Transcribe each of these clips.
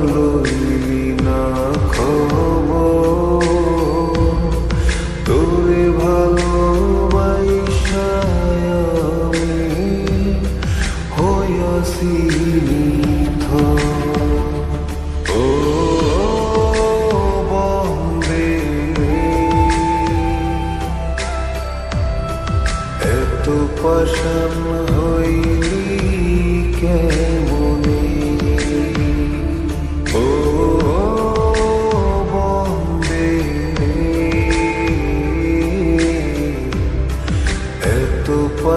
তুই না খবর।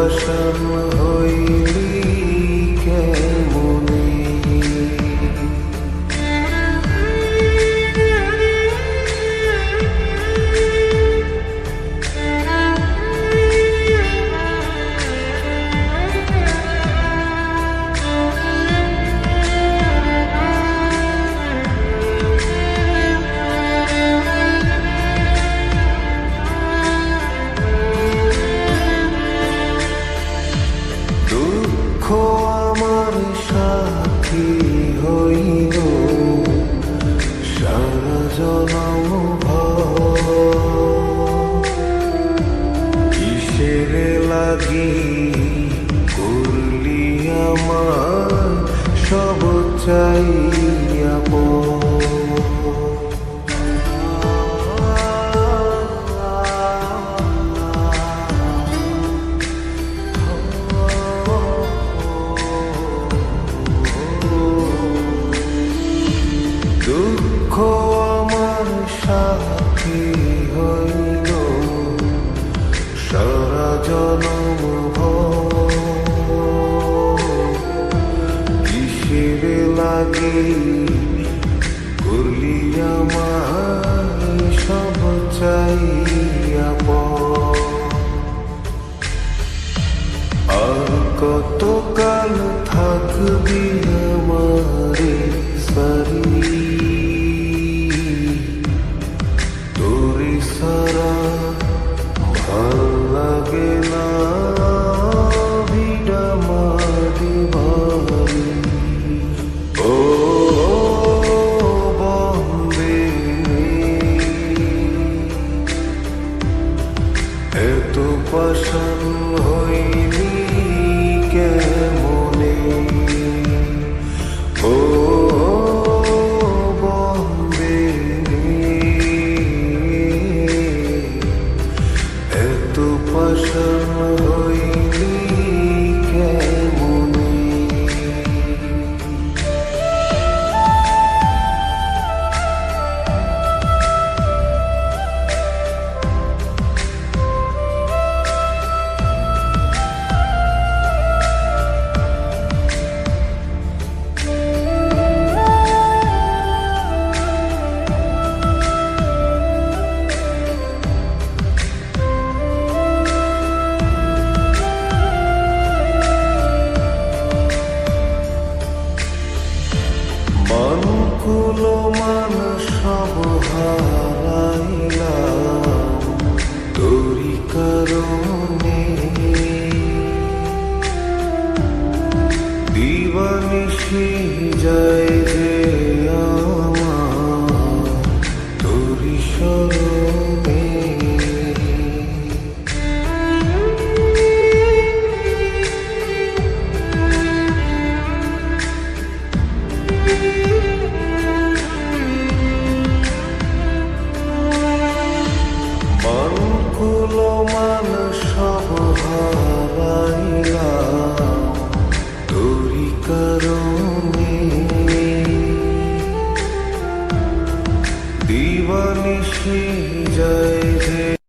वशम् हो কিসের লাগি করলি আমার সব চাইয়া সাক্ষী হইল। সারা জনম কিসের লাগে করলি আমার সব চাইয়া পর। আর কত जीवन श्री जय দিবানিশি যায় যে